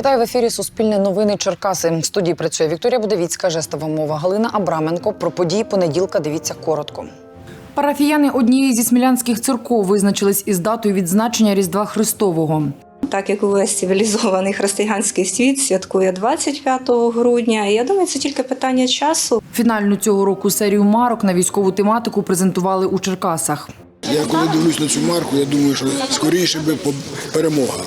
Вітаю в ефірі Суспільне новини Черкаси. В студії працює Вікторія Будовіцька, жестова мова Галина Абраменко. Про події понеділка дивіться коротко. Парафіяни однієї зі смілянських церков визначились із датою відзначення Різдва Христового. Так як увесь цивілізований християнський світ святкує 25 грудня, і я думаю, це тільки питання часу. Фінальну цього року серію марок на військову тематику презентували у Черкасах. Я коли дивлюсь на цю марку, я думаю, що скоріше би по- перемога.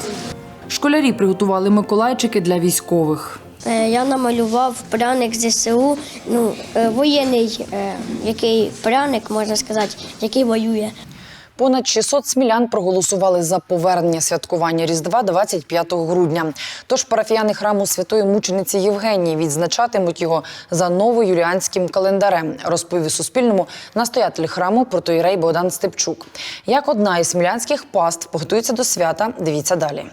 Школярі приготували миколайчики для військових. Е, Я намалював пряник з ЗСУ, ну, е, воєнний, е, який пряник, можна сказати, який воює. Понад 600 смілян проголосували за повернення святкування Різдва 25 грудня. Тож парафіяни храму святої мучениці Євгенії відзначатимуть його за новоюліанським календарем, розповів Суспільному настоятель храму протоїрей Богдан Степчук. Як одна із смілянських паст готується до свята, дивіться далі.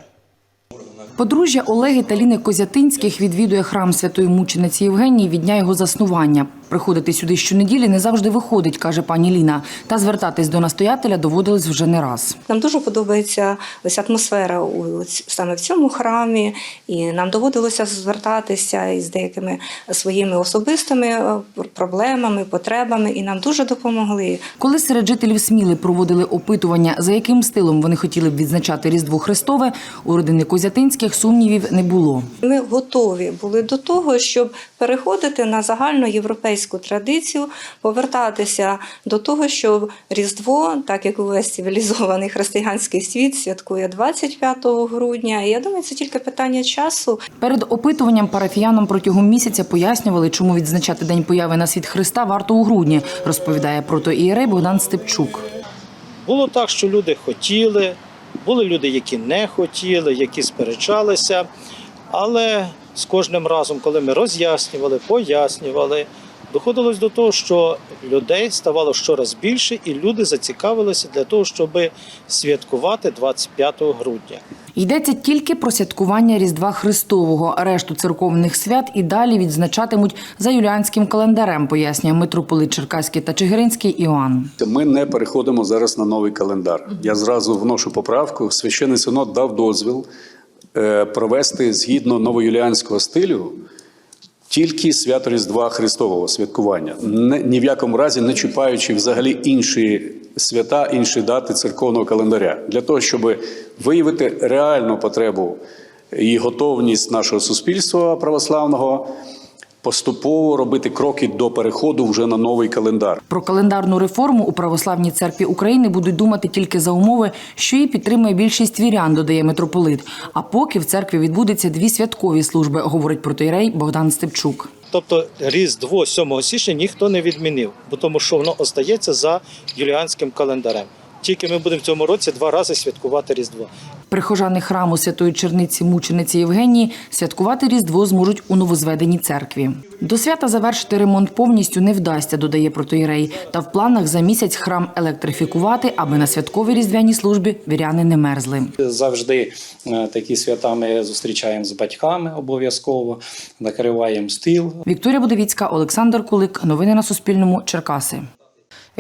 Подружжя Олеги та Ліни Козятинських відвідує храм святої мучениці Євгенії від дня його заснування. Приходити сюди щонеділі не завжди виходить, каже пані Ліна. Та звертатись до настоятеля доводилось вже не раз. Нам дуже подобається ось атмосфера у саме в цьому храмі, і нам доводилося звертатися із деякими своїми особистими е, проблемами, потребами, і нам дуже допомогли. Коли серед жителів Сміли проводили опитування, за яким стилом вони хотіли б відзначати Різдво Христове, у родини Козятинських сумнівів не було. Ми готові були до того, щоб переходити на загальноєвропейську традицію, повертатися до того, що Різдво, так як увесь цивілізований християнський світ, святкує 25 грудня. І я думаю, це тільки питання часу. Перед опитуванням парафіянам протягом місяця пояснювали, чому відзначати день появи на світ Христа варто у грудні, розповідає протоієрей Богдан Степчук. Було так, що люди хотіли, були люди, які не хотіли, які сперечалися. Але з кожним разом, коли ми роз'яснювали, пояснювали, доходилось до того, що людей ставало щораз більше, і люди зацікавилися для того, щоб святкувати 25 грудня. Йдеться тільки про святкування Різдва Христового. Решту церковних свят і далі відзначатимуть за юліанським календарем, пояснює митрополит Черкаський та Чигиринський Іоанн. Ми не переходимо зараз на новий календар. Я зразу вношу поправку. Священний синод дав дозвіл е, провести згідно новоюліанського стилю тільки свято Різдва Христового святкування, ні в якому разі не чіпаючи взагалі інші свята, інші дати церковного календаря, для того, щоб виявити реальну потребу і готовність нашого суспільства православного. Поступово робити кроки до переходу вже на новий календар. Про календарну реформу у православній церкві України будуть думати тільки за умови, що її підтримує більшість вірян, додає митрополит. А поки в церкві відбудеться дві святкові служби, говорить протоїрей Богдан Степчук. Тобто Різдво 7 січня ніхто не відмінив, бо тому що воно остається за юліанським календарем. Тільки ми будемо в цьому році два рази святкувати Різдво. Прихожани храму святої черниці мучениці Євгенії святкувати Різдво зможуть у новозведеній церкві. До свята завершити ремонт повністю не вдасться, додає протоїрей. Та в планах за місяць храм електрифікувати, аби на святковій різдвяній службі віряни не мерзли. Завжди е, такі свята ми зустрічаємо з батьками обов'язково, накриваємо стіл. Вікторія Будовіцька, Олександр Кулик. Новини на Суспільному. Черкаси.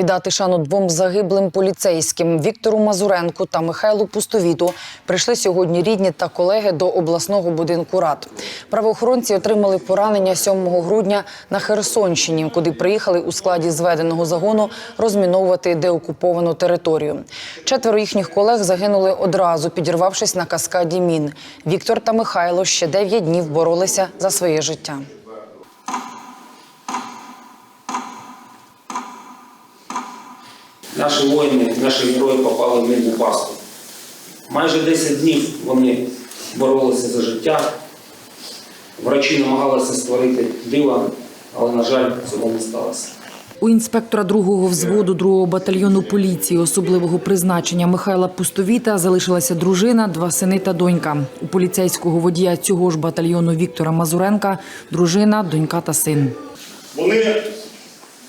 Віддати шану двом загиблим поліцейським Віктору Мазуренку та Михайлу Пустовіту прийшли сьогодні рідні та колеги до обласного будинку рад. Правоохоронці отримали поранення 7 грудня на Херсонщині, куди приїхали у складі зведеного загону розміновувати деокуповану територію. Четверо їхніх колег загинули одразу, підірвавшись на каскаді мін. Віктор та Михайло ще 9 днів боролися за своє життя. Наші воїни, наші герої попали в мирну пастку. Майже 10 днів вони боролися за життя. Врачі намагалися створити диво, але, на жаль, цього не сталося. У інспектора другого взводу другого батальйону поліції особливого призначення Михайла Пустовіта залишилася дружина, два сини та донька. У поліцейського водія цього ж батальйону Віктора Мазуренка дружина, донька та син. Вони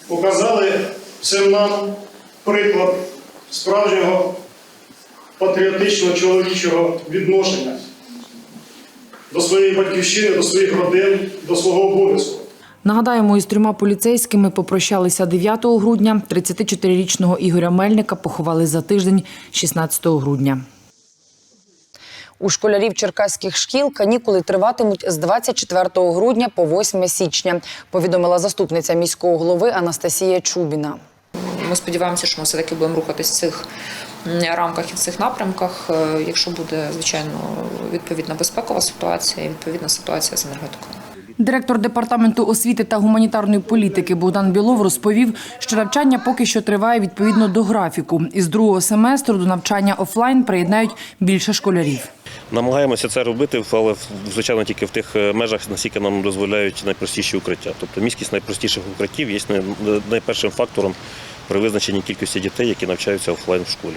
показали всім нам приклад справжнього патріотичного чоловічого відношення до своєї батьківщини, до своїх родин, до свого обов'язку. Нагадаємо, із трьома поліцейськими попрощалися 9 грудня. 34-річного Ігоря Мельника поховали за тиждень, 16 грудня. У школярів черкаських шкіл канікули триватимуть з 24 грудня по 8 січня, повідомила заступниця міського голови Анастасія Чубіна. Ми сподіваємося, що ми все-таки будемо рухатись в цих рамках і в цих напрямках, е, якщо буде, звичайно, відповідна безпекова ситуація і відповідна ситуація з енергетикою. Директор департаменту освіти та гуманітарної політики Богдан Білов розповів, що навчання поки що триває відповідно до графіку. Із другого семестру до навчання офлайн приєднають більше школярів. Намагаємося це робити, але звичайно тільки в тих е, межах, наскільки нам дозволяють найпростіші укриття. Тобто міськість найпростіших укриттів є найпершим фактором при визначенні кількості дітей, які навчаються офлайн в школі.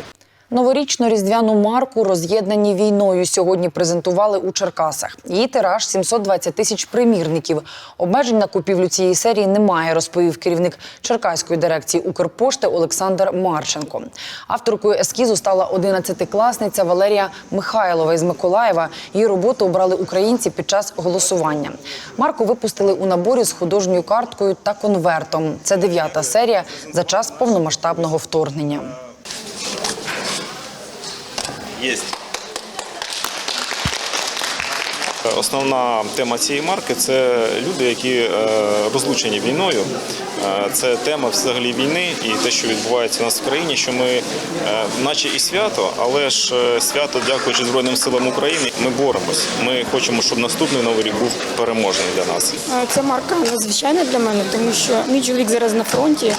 Новорічну різдвяну марку роз'єднані війною сьогодні презентували у Черкасах. Її тираж 720 тисяч примірників. Обмежень на купівлю цієї серії немає, розповів керівник Черкаської дирекції Укрпошти Олександр Марченко. Авторкою ескізу стала 11-класниця Валерія Михайлова із Миколаєва. Її роботу обрали українці під час голосування. Марку випустили у наборі з художньою карткою та конвертом. Це дев'ята серія за час повномасштабного вторгнення. Єсть. Основна тема цієї марки це люди, які е, розлучені війною. Е, Це тема взагалі війни і те, що відбувається у нас в країні, що ми, е, наче і свято, але ж свято, дякуючи Збройним силам України, ми боремось. Ми хочемо, щоб наступний новий рік був переможний для нас. Ця марка надзвичайна для мене, тому що мій чоловік зараз на фронті,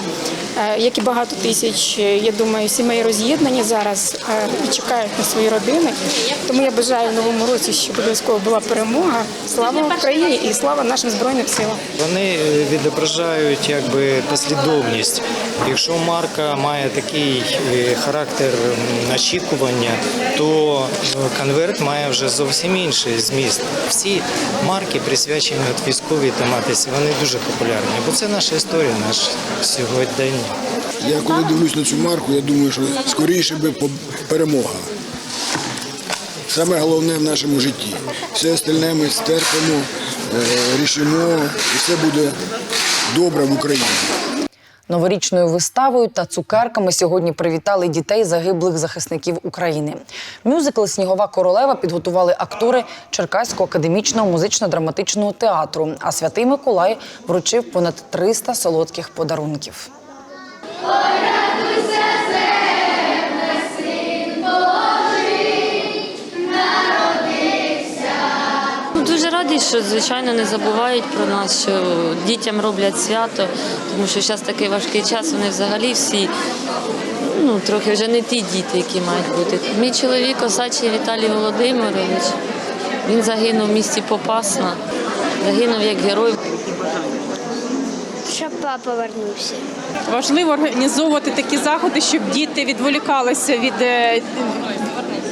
як і багато тисяч, я думаю, сімей роз'єднані зараз і чекають на свої родини. Тому я бажаю в новому році, щоб обов'язково була перемога. Слава Україні і слава нашим збройним силам. Вони відображають якби послідовність. Якщо марка має такий е, характер очікування, то е, конверт має вже зовсім інший зміст. Всі марки присвячені от військовій тематиці, вони дуже популярні, бо це наша історія, наш сьогодення. Я коли дивлюсь на цю марку, я думаю, що скоріше би по- перемога. Саме головне в нашому житті. Все остальне ми стерпимо, е, рішимо, і все буде добре в Україні. Новорічною виставою та цукерками сьогодні привітали дітей загиблих захисників України. Мюзикл Снігова королева підготували актори Черкаського академічного музично-драматичного театру. А святий Миколай вручив понад 300 солодких подарунків. Ну, Дуже радий, що звичайно не забувають про нас, що дітям роблять свято, тому що зараз такий важкий час. Вони взагалі всі ну трохи вже не ті діти, які мають бути. Мій чоловік Осачий Віталій Володимирович. Він загинув в місті Попасна, загинув як герой. Щоб папа вернувся. Важливо організовувати такі заходи, щоб діти відволікалися від, е,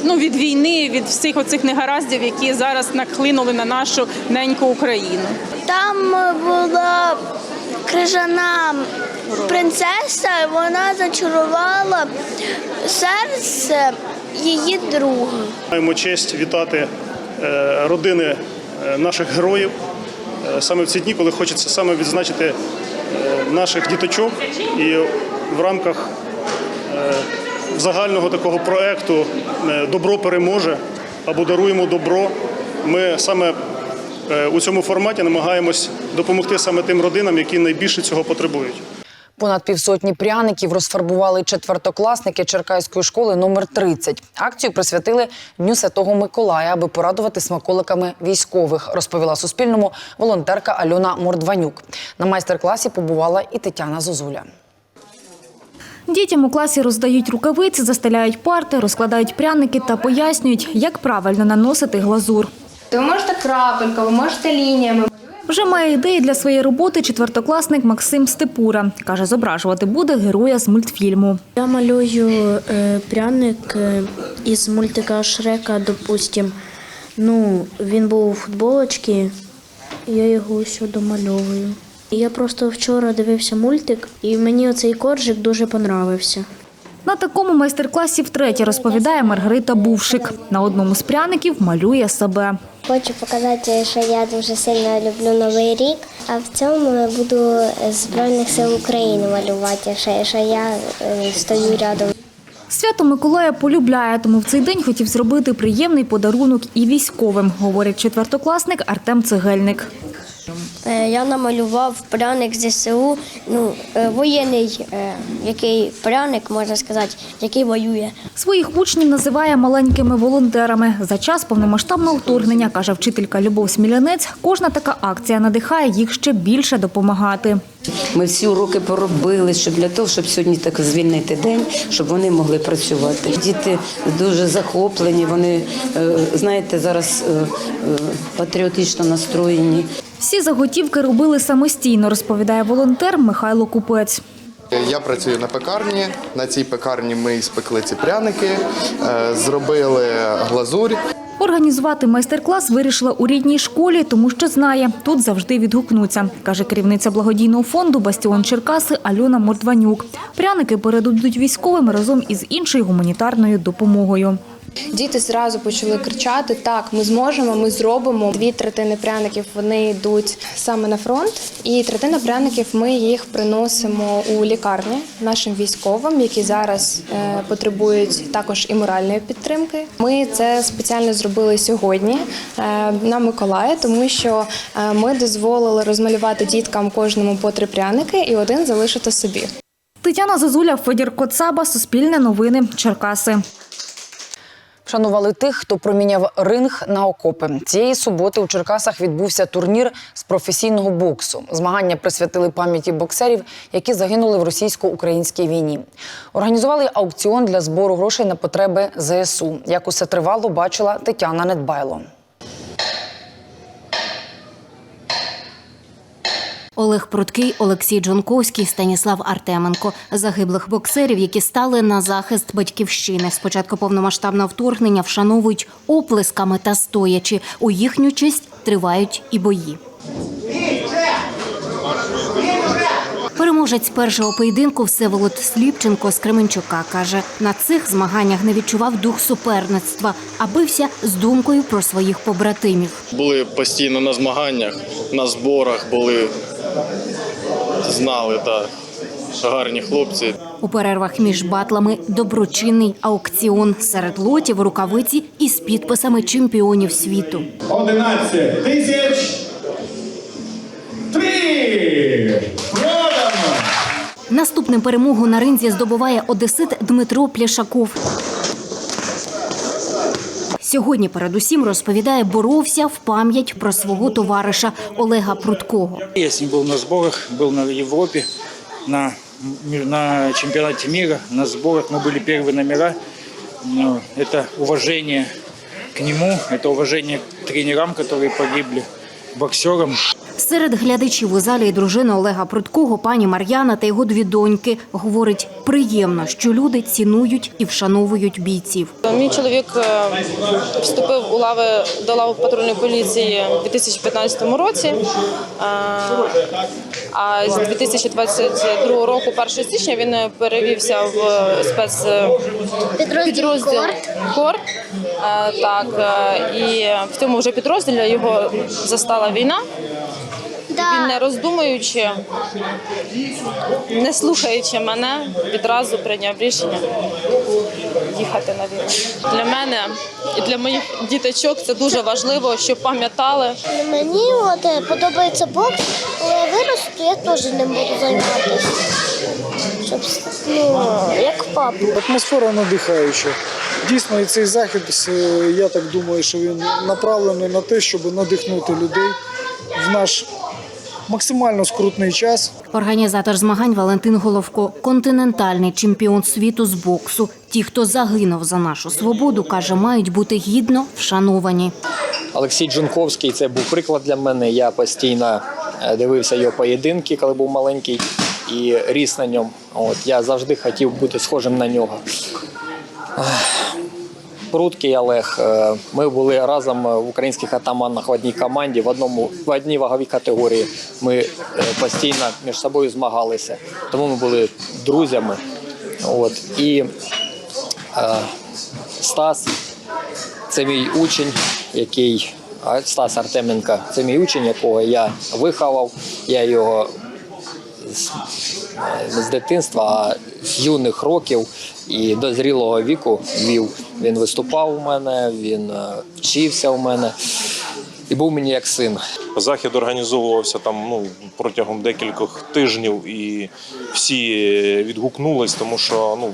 ну, від війни, від всіх оцих негараздів, які зараз нахлинули на нашу неньку Україну. Там була крижана принцеса, вона зачарувала серце її друга. Маємо честь вітати е, родини е, наших героїв е, саме в ці дні, коли хочеться саме відзначити наших діточок і в рамках загального такого проекту е, Добро переможе або даруємо добро. Ми саме е, у цьому форматі намагаємось допомогти саме тим родинам, які найбільше цього потребують. Понад півсотні пряників розфарбували четвертокласники Черкаської школи номер 30. Акцію присвятили Дню Святого Миколая, аби порадувати смаколиками військових, розповіла Суспільному волонтерка Альона Мордванюк. На майстер-класі побувала і Тетяна Зозуля. Дітям у класі роздають рукавиці, застеляють парти, розкладають пряники та пояснюють, як правильно наносити глазур. Ви можете крапелька, ви можете лініями. Вже має ідеї для своєї роботи четвертокласник Максим Степура. Каже, зображувати буде героя з мультфільму. Я малюю е, пряник е, із мультика Шрека, допустим. Ну, він був у футболочці, я його ось домальовую. Я просто вчора дивився мультик, і мені оцей коржик дуже понравився. На такому майстер-класі втретє розповідає Маргарита Бувшик. На одному з пряників малює себе. Хочу показати, що я дуже сильно люблю Новий рік, а в цьому я буду Збройних сил України малювати, що, що я е, стою рядом. Свято Миколая полюбляє, тому в цей день хотів зробити приємний подарунок і військовим, говорить четвертокласник Артем Цегельник. Е, Я намалював пряник ЗСУ, ну, е, воєнний, е, який пряник, можна сказати, який воює. Своїх учнів називає маленькими волонтерами. За час повномасштабного вторгнення, каже вчителька Любов Смілянець, кожна така акція надихає їх ще більше допомагати. Ми всі уроки поробили, щоб для того, щоб сьогодні так звільнити день, щоб вони могли працювати. Діти дуже захоплені, вони знаєте, зараз патріотично настроєні. Всі заготівки робили самостійно, розповідає волонтер Михайло Купець. Я працюю на пекарні. На цій пекарні ми спекли ці пряники, е, зробили глазурь. Організувати майстер-клас вирішила у рідній школі, тому що знає, тут завжди відгукнуться, каже керівниця благодійного фонду Бастіон Черкаси Альона Мордванюк. Пряники передадуть військовим разом із іншою гуманітарною допомогою. Діти зразу почали кричати: так, ми зможемо, ми зробимо. Дві третини пряників вони йдуть саме на фронт, і третина пряників ми їх приносимо у лікарні нашим військовим, які зараз е, потребують також і моральної підтримки. Ми це спеціально зробили сьогодні е, на Миколая, тому що е, ми дозволили розмалювати діткам кожному по три пряники і один залишити собі. Тетяна Зозуля, Федір Коцаба, Суспільне новини, Черкаси. Вшанували тих, хто проміняв ринг на окопи. Цієї суботи у Черкасах відбувся турнір з професійного боксу. Змагання присвятили пам'яті боксерів, які загинули в російсько-українській війні. Організували аукціон для збору грошей на потреби ЗСУ. Як усе тривало, бачила Тетяна Недбайло. Олег Пруткий, Олексій Джонковський, Станіслав Артеменко загиблих боксерів, які стали на захист батьківщини. Спочатку повномасштабного вторгнення вшановують оплесками та стоячи. У їхню честь тривають і бої. Переможець першого поєдинку Всеволод Сліпченко з Кременчука каже, на цих змаганнях не відчував дух суперництва, а бився з думкою про своїх побратимів. Були постійно на змаганнях, на зборах були, знали, так, гарні хлопці. У перервах між батлами доброчинний аукціон серед лотів рукавиці із підписами чемпіонів світу. 11 тисяч три! Продано! Наступним перемогу на ринзі здобуває одесит Дмитро Пляшаков. Сьогодні передусім розповідає, боровся в пам'ять про свого товариша Олега Пруткого. Я с ним был на сборах, был на Европе, на, на чемпионате мира, на сборах. Мы были первые номера. Ну, Это уважение к нему, это уважение к тренерам, которые погибли, боксерам. Серед глядачів у залі і дружина Олега Пруткого, пані Мар'яна та його дві доньки. Говорить, приємно, що люди цінують і вшановують бійців. Мій чоловік е, вступив у лави до лави патрульної поліції у 2015 році. Е, А з 2022 року, 1 січня, він перевівся в спецпідрозділ КОР. Е, Так, е, і в цьому вже підрозділі його застала війна. Він не роздумуючи, не слухаючи мене, відразу прийняв рішення їхати на війну. Для мене і для моїх діточок це дуже важливо, щоб пам'ятали. Мені от е, подобається бокс, я виросту, я теж ним буду займатися. Щоб ну, як папа. Атмосфера надихаюча. Дійсно, і цей захід, я так думаю, що він направлений на те, щоб надихнути людей в наш максимально скрутний час. Організатор змагань Валентин Головко, континентальний чемпіон світу з боксу. Ті, хто загинув за нашу свободу, каже, мають бути гідно вшановані. Олексій Джунковський це був приклад для мене. Я постійно е, дивився його поєдинки, коли був маленький, і ріс на ньому. От я завжди хотів бути схожим на нього. Ах, Пруткий Олег. е, Ми були разом в українських атаманах в одній команді, в одному в одній ваговій категорії. Ми е, постійно між собою змагалися, тому ми були друзями. От і е, Стас це мій учень, який Стас Артеменко, це мій учень, якого я виховав. Я його з е, з дитинства, а з юних років і до зрілого віку вів. Він виступав у мене, він е, вчився у мене і був мені як син. Захід організовувався там ну протягом декількох тижнів, і всі відгукнулись, тому що ну.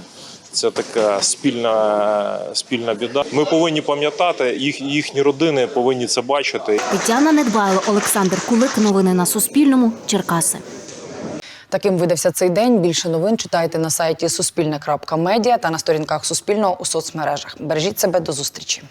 Це така спільна спільна біда. Ми повинні пам'ятати, їх їхні родини повинні це бачити. Тетяна Недбайло, Олександр Кулик. Новини на Суспільному. Черкаси. Таким видався цей день. Більше новин читайте на сайті Суспільне.Медіа та на сторінках Суспільного у соцмережах. Бережіть себе до зустрічі.